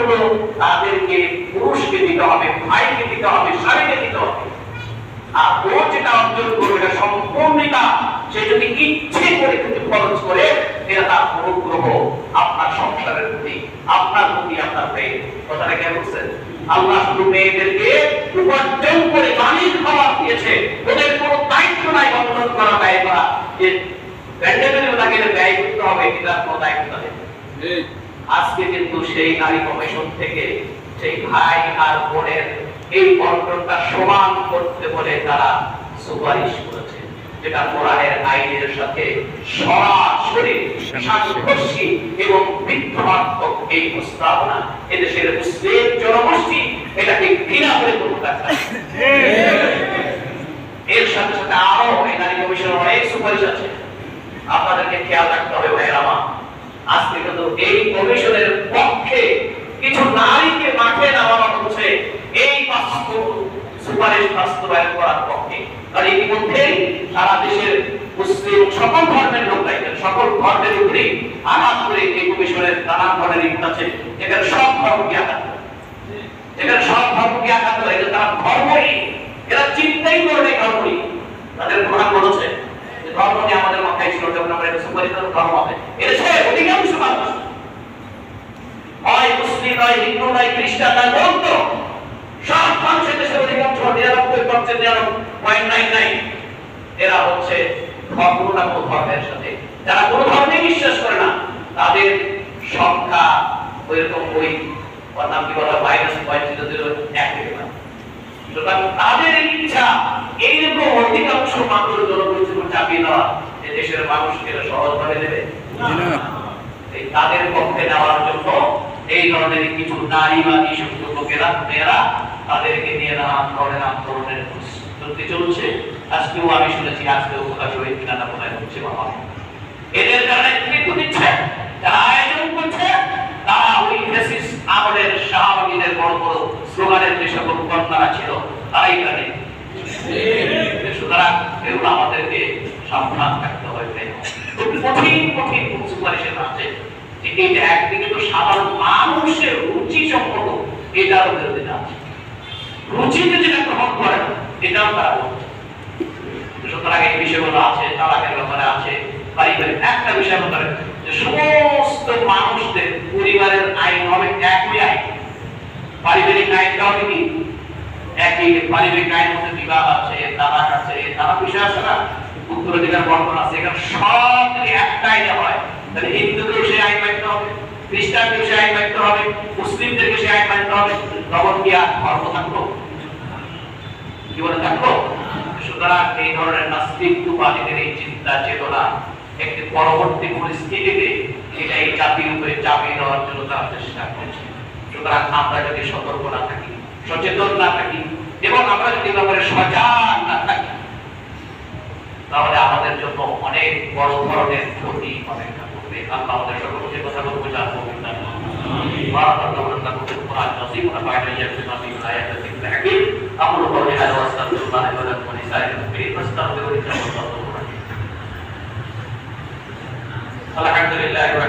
হলো তাদেরকে পুরুষকে দিতে হবে, ভাইকে দিতে হবে, স্বামীকে দিতে হবে। আর ও যেটা অর্জন করবে, এটা সম্পূর্ণতা, সে যদি ইচ্ছে করে কিন্তু খরচ করে এটা তার অনুগ্রহ, আপনার সংসারের প্রতি, আপনার প্রতি আপনার প্রেম। কথাটা কে বলছেন আল্লাহ শুধু মেয়েদেরকে উপার্জন করে মালিক খাবার দিয়েছে। ওদের কোনো দায়িত্ব নাই বন্ধন করা, ব্যয় করা। যে প্যান্ডেমিক তাকে ব্যয় করতে হবে, এটা কোনো দায়িত্ব নেই। আজকে কিন্তু সেই নারী কমিশন থেকে সেই ভাই আর বোনের এই বন্টনটা সমান করতে বলে তারা সুপারিশ করেছে, যেটা কোরআনের আইনের সাথে সরাসরি সাংঘর্ষী এবং বিদ্রোহাত্মক এই প্রস্তাবনা। এদেশের মুসলিম জনগোষ্ঠী এটাকে ঘৃণা করে এর সাথে সাথে আরও নারী কমিশনের অনেক সুপারিশ আছে। আপনাদেরকে খেয়াল রাখতে হবে ভাইয়ের আমার। আজকে কিন্তু এই কমিশনের পক্ষে কিছু নারীকে মাঠে নামানো হচ্ছে। এই বাস্তব সুপারিশ বাস্তবায়ন করার পক্ষে। কারণ ইতিমধ্যেই সারা দেশের মুসলিম সকল ধর্মের লোক দায়িত্ব সকল ধর্মের উপরে আঘাত করে এই কমিশনের নানান ধরনের ইট আছে। এখানে সব ধর্মকে আঘাত। এখানে সব ধর্মকে আঘাত করে। এটা তারা ধর্মই, এরা চিন্তাই করে নেই ধর্মই। তাদের প্রধান বলেছে যে ধর্ম নিয়ে আমাদের মাথায় ছিল যখন আমরা এটা সুপারিশ ধর্ম হবে। এটা সে অধিকাংশ মানুষ হয় নয় হিন্দু নয় খ্রিস্টান নয় বৌদ্ধ সব মানুষের দেশের অধিকাংশ নিরানব্বই পার্সেন্ট নিরানব্বই পয়েন্ট নাইন নাইন এরা হচ্ছে ধর্ম না কোনো ধর্মের সাথে। যারা কোনো ধর্মে বিশ্বাস করে না তাদের সংখ্যা ওইরকম ওই নাম কি বলা মাইনাস পয়েন্ট জিরো জিরো এক থেকে পাঁচ। সুতরাং তাদের ইচ্ছা এইরকম অধিকাংশ মানুষ জনগোষ্ঠীর উপর চাপিয়ে দেওয়া যে দেশের মানুষকে সহজভাবে দেবে। তাদের পক্ষে নেওয়ার জন্য এই ধরনের কিছু নারীবাদী শক্ত লোকেরা, মেয়েরা তাদেরকে নিয়ে নানান ধরনের আন্দোলনের প্রস্তুতি চলছে। আজকেও আমি শুনেছি, আজকেও প্রকাশ হয়ে কিনা কোথায় হচ্ছে বাবা এদের যারা নেতৃত্ব দিচ্ছে, যারা আয়োজন করছে, তারা ওই ফেসিস বড় বড় স্লোগানের যে সকল কন্যারা ছিল, তারাই তাদের সুতরাং এগুলো আমাদেরকে সাবধান থাকতে হবে। কঠিন কঠিন এটা একদিকে তো সাধারণ মানুষের রুচি সম্পর্ক এটারও বিরোধিতা আছে রুচিতে যেটা গ্রহণ করে, এটাও তারা সুতরাং এই বিষয়গুলো আছে, তালাকের ব্যাপারে আছে, পারিবারিক একটা বিষয় ব্যাপারে যে সমস্ত মানুষদের পরিবারের আইন হবে একই আইন। পারিবারিক আইনটা হবে কি? একই পারিবারিক আইন মধ্যে বিবাহ আছে, তালাক আছে নানা বিষয় আছে না? উত্তরাধিকার বর্তন আছে, এখানে সব যদি একটা আইনে হয়। তাহলে হিন্দুদেরও সেই আইন মানতে হবে খ্রিস্টানদেরও সেই আইন মানতে হবে, মুসলিমদেরকে সেই আইন মানতে হবে, তখন কি আর ধর্ম থাকল কি বলে থাকল সুতরাং এই ধরনের নাস্তিকবাদীদের এই চিন্তা চেতনা একটি পরবর্তী পরিস্থিতিতে এটা এই জাতির উপরে চাপিয়ে দেওয়ার জন্য তারা চেষ্টা করছে। সুতরাং আমরা যদি সতর্ক না থাকি, সচেতন না থাকি, এবং আমরা যদি ব্যাপারে সজাগ না থাকি, তাহলে আমাদের জন্য অনেক বড় ধরনের ক্ষতি অপেক্ষা Allah dari kamu Alhamdulillah